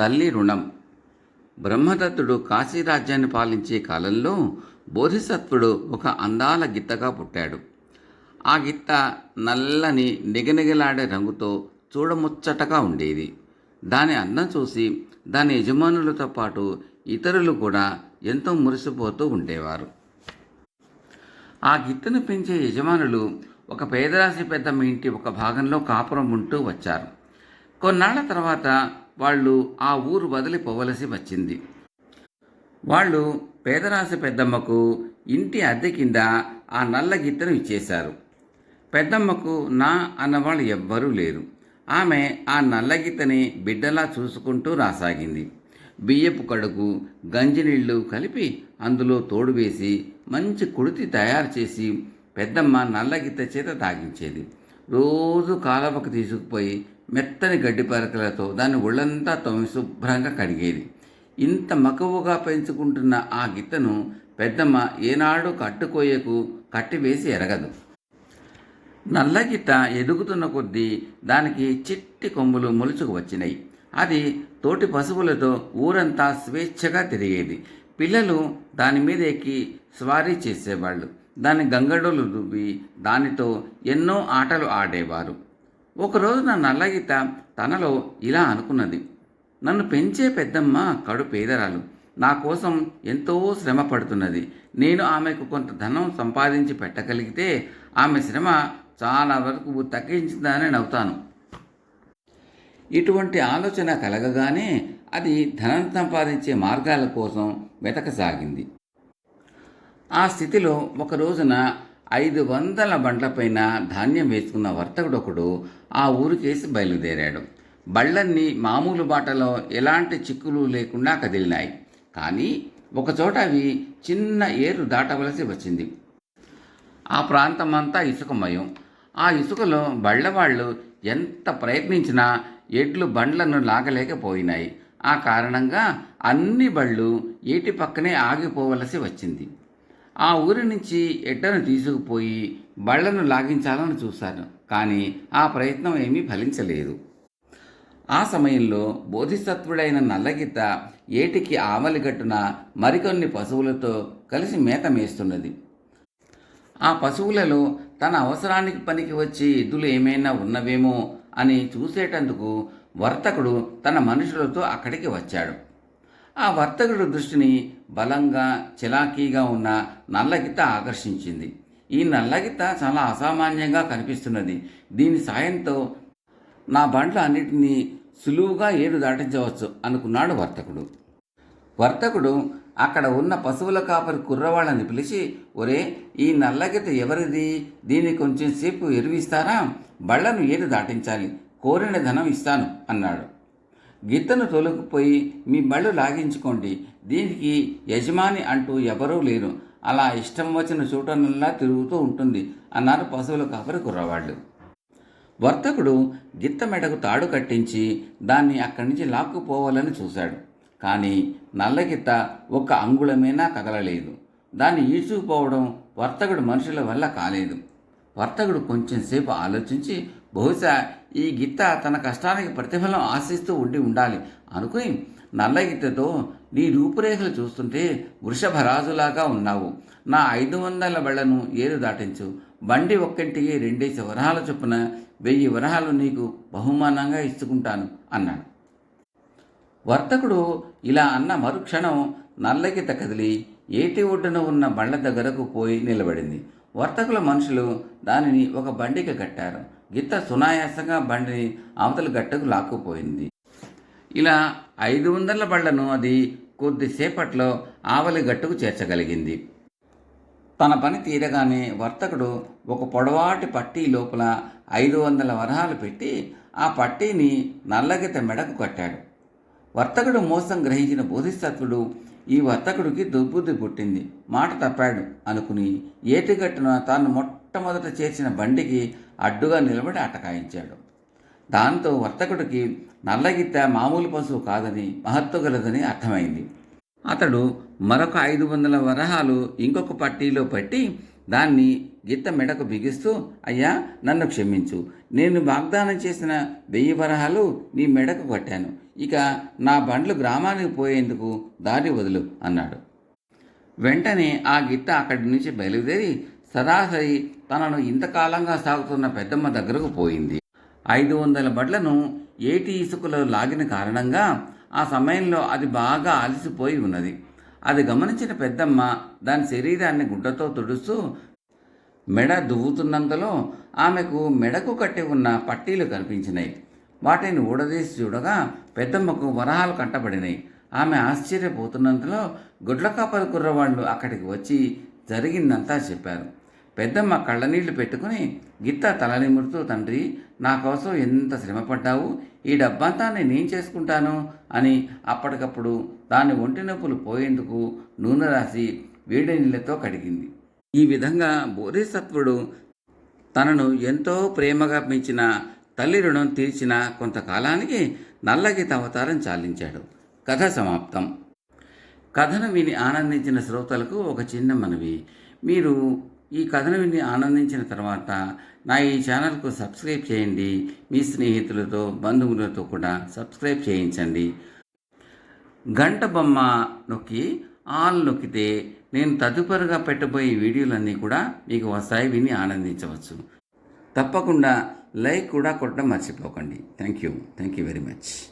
తల్లి రుణం. బ్రహ్మదత్తుడు కాశీరాజ్యాన్ని పాలించే కాలంలో బోధిసత్వుడు ఒక అందాల గిత్తగా పుట్టాడు. ఆ గిత్త నల్లని నిగనిగలాడే రంగుతో చూడముచ్చటగా ఉండేది. దాని అందం చూసి దాని యజమానులతో పాటు ఇతరులు కూడా ఎంతో మురిసిపోతూ ఉండేవారు. ఆ గిత్తను పెంచే యజమానులు ఒక పేదరాశి పెద్దమ్మ ఇంటి ఒక భాగంలో కాపురం ఉంటూ వచ్చారు. కొన్నాళ్ళ తర్వాత వాళ్ళు ఆ ఊరు వదిలిపోవలసి వచ్చింది. వాళ్ళు పేదరాశి పెద్దమ్మకు ఇంటి అద్దె కింద ఆ నల్ల గిత్తను ఇచ్చేశారు. పెద్దమ్మకు నా అన్నవాళ్ళు ఎవ్వరూ లేరు. ఆమె ఆ నల్లగిత్తని బిడ్డలా చూసుకుంటూ రాసాగింది. బియ్యపు కడుగు గంజినీళ్ళు కలిపి అందులో తోడు వేసి మంచి కుడితి తయారు చేసి పెద్దమ్మ నల్లగిత్త చేత తాగించేది. రోజు కాలవకు తీసుకుపోయి మెత్తని గడ్డి పరకలతో దాన్ని ఒళ్ళంతా తొమ్మి శుభ్రంగా కడిగేది. ఇంత మక్కువగా పెంచుకుంటున్న ఆ గిత్తను పెద్దమ్మ ఏనాడు కట్టుకోయకు కట్టివేసి ఎరగదు. నల్లగిత్త ఎదుగుతున్న కొద్దీ దానికి చిట్టి కొమ్ములు మొలుచుకు వచ్చినాయి. అది తోటి పశువులతో ఊరంతా స్వేచ్ఛగా తిరిగేది. పిల్లలు దాని మీద ఎక్కి స్వారీ చేసేవాళ్ళు. దాని గంగడోలు దువ్వి దానితో ఎన్నో ఆటలు ఆడేవారు. ఒకరోజు నా నల్లగీత తనలో ఇలా అనుకున్నది. నన్ను పెంచే పెద్దమ్మ కడు పేదరాలు. నా కోసం ఎంతో శ్రమ పడుతున్నది. నేను ఆమెకు కొంత ధనం సంపాదించి పెట్టగలిగితే ఆమె శ్రమ చాలా వరకు తగ్గించిందని నవ్వుతాను. ఇటువంటి ఆలోచన కలగగానే అది ధనం సంపాదించే మార్గాల కోసం వెతకసాగింది. ఆ స్థితిలో ఒక రోజున ఐదు వందల బండ్లపైన ధాన్యం వేసుకున్న వర్తకుడొకడు ఆ ఊరికేసి బయలుదేరాడు. బళ్ళన్నీ మామూలు బాటలో ఎలాంటి చిక్కులు లేకుండా కదిలినాయి. కానీ ఒకచోట అవి చిన్న ఏరు దాటవలసి వచ్చింది. ఆ ప్రాంతమంతా ఇసుకమయం ఆ ఇసుకలో బళ్ళవాళ్ళు ఎంత ప్రయత్నించినా ఎడ్లు బండ్లను లాగలేకపోయినాయి. ఆ కారణంగా అన్ని బళ్ళు ఏటి పక్కనే ఆగిపోవలసి వచ్చింది. ఆ ఊరి నుంచి ఎడ్డను తీసుకుపోయి బళ్ళను లాగించాలని చూశాను కానీ ఆ ప్రయత్నం ఏమీ ఫలించలేదు. ఆ సమయంలో బోధిసత్వుడైన నల్లగిత్త ఏటికి ఆవలిగట్టున మరికొన్ని పశువులతో కలిసి మేత మేస్తున్నది. ఆ పశువులలో తన అవసరానికి పనికి వచ్చే ఎద్దులు ఏమైనా ఉన్నవేమో అని చూసేటందుకు వర్తకుడు తన మనుషులతో అక్కడికి వచ్చాడు. ఆ వర్తకుడు దృష్టిని బలంగా చిలాకీగా ఉన్న నల్లగిత్త ఆకర్షించింది. ఈ నల్లగిత్త చాలా అసామాన్యంగా కనిపిస్తున్నది. దీని సాయంతో నా బండ్ల అన్నిటినీ సులువుగా ఏడు దాటించవచ్చు అనుకున్నాడు వర్తకుడు. వర్తకుడు అక్కడ ఉన్న పశువుల కాపరి కుర్రవాళ్ళని పిలిచి ఒరే ఈ నల్లగిత ఎవరిది? దీన్ని కొంచెం సేపు ఎరువిస్తారా? బళ్ళను ఏడు దాటించాలి. కోరిన ధనం ఇస్తాను అన్నాడు. గిత్తను తొలగిపోయి మీ బళ్ళు లాగించుకోండి. దీనికి యజమాని అంటూ ఎవరూ లేరు. అలా ఇష్టం వచ్చిన చూటనల్లా తిరుగుతూ ఉంటుంది అన్నారు పశువుల కాపరి కుర్రవాళ్ళు. వర్తకుడు గిత్త మెడకు తాడు కట్టించి దాన్ని అక్కడి నుంచి లాక్కుపోవాలని చూశాడు. కానీ నల్లగిత్త ఒక్క అంగుళమైనా కదలలేదు. దాన్ని ఈడ్చుకుపోవడం వర్తకుడు మనుషుల వల్ల కాలేదు. వర్తకుడు కొంచెంసేపు ఆలోచించి బహుశా ఈ గిత్త తన కష్టానికి ప్రతిఫలం ఆశిస్తూ ఉండి ఉండాలి. అనుకుని నల్లగిత్తతో నీ రూపురేఖలు చూస్తుంటే వృషభరాజులాగా ఉన్నావు. నా ఐదు వందల బళ్ళను ఏరు దాటించు. బండి ఒక్కంటికి రెండేసి వరహాల చొప్పున వెయ్యి వరహాలు నీకు బహుమానంగా ఇచ్చుకుంటాను అన్నాడు. వర్తకుడు ఇలా అన్న మరుక్షణం నల్లగిత కదిలి ఏటి ఒడ్డున ఉన్న బండ్ల దగ్గరకు పోయి నిలబడింది. వర్తకుల మనుషులు దానిని ఒక బండికి కట్టారు. గిత్త సునాయాసంగా బండిని అవతల గట్టుకు లాక్కుపోయింది. ఇలా ఐదు వందల బళ్ళను అది కొద్దిసేపట్లో ఆవలి గట్టుకు చేర్చగలిగింది. తన పని తీరగానే వర్తకుడు ఒక పొడవాటి పట్టీ లోపల ఐదు వందల వరహాలు పెట్టి ఆ పట్టీని నల్లగిత మెడకు కట్టాడు. వర్తకుడు మోసం గ్రహించిన బోధిసత్వుడు ఈ వర్తకుడికి దుర్బుద్ధి పుట్టింది. మాట తప్పాడు అనుకుని ఏటిగట్టున తాను మొట్టమొదట చేర్చిన బండికి అడ్డుగా నిలబడి అటకాయించాడు దాంతో వర్తకుడికి నల్లగిత్త మామూలు పశువు కాదని మహత్వగలదని అర్థమైంది. అతడు మరొక ఐదు వందల వరహాలు ఇంకొక పట్టీలో పట్టి దాన్ని గిత్త మెడకు బిగిస్తూ అయ్యా నన్ను క్షమించు. నేను వాగ్దానం చేసిన వెయ్యి వరహాలు నీ మెడకు కట్టాను. ఇక నా బండ్లు గ్రామానికి పోయేందుకు దారి వదులు అన్నాడు. వెంటనే ఆ గిత్త అక్కడి నుంచి బయలుదేరి సరాసరి తనను ఇంతకాలంగా సాగుతున్న పెద్దమ్మ దగ్గరకు పోయింది. ఐదు వందల బడ్లను ఏటి ఇసుకలో లాగిన కారణంగా ఆ సమయంలో అది బాగా అలసిపోయి ఉన్నది. అది గమనించిన పెద్దమ్మ దాని శరీరాన్ని గుడ్డతో తుడుస్తూ మెడ దువ్వుతున్నంతలో ఆమెకు మెడకు కట్టి ఉన్న పట్టీలు కనిపించినాయి. వాటిని ఊడదీసి చూడగా పెద్దమ్మకు వరహాలు కట్టబడినాయి ఆమె ఆశ్చర్యపోతున్నంతలో గుడ్లకాపల కుర్రవాళ్ళు అక్కడికి వచ్చి జరిగిందంతా చెప్పారు. పెద్దమ్మ కళ్ళనీళ్ళు పెట్టుకుని గిత్త తల నిమురుతూ తండ్రి నా కోసం ఎంత శ్రమపడ్డావు? ఈ డబ్బంతా నేనేం చేసుకుంటాను? అని అప్పటికప్పుడు దాని ఒంటి నొప్పులు పోయేందుకు నూనె రాసి వేడి నీళ్ళతో కడిగింది. ఈ విధంగా బోధిసత్వుడు తనను ఎంతో ప్రేమగా పెంచిన తల్లి రుణం తీర్చిన కొంతకాలానికి నల్లగీత అవతారం చాలించాడు. కథ సమాప్తం. కథను విని ఆనందించిన శ్రోతలకు ఒక చిన్న మనవి. మీరు ఈ కథను విని ఆనందించిన తర్వాత నా ఈ ఛానల్కు సబ్స్క్రైబ్ చేయండి. మీ స్నేహితులతో బంధువులతో కూడా సబ్స్క్రైబ్ చేయించండి. గంట బొమ్మ నొక్కి ఆల్ నొక్కితే నేను తదుపరిగా పెట్టబోయే వీడియోలన్నీ కూడా మీకు వస్తాయి విని ఆనందించవచ్చు. తప్పకుండా లైక్ కూడా కొట్టడం మర్చిపోకండి. Thank you. Thank you very much.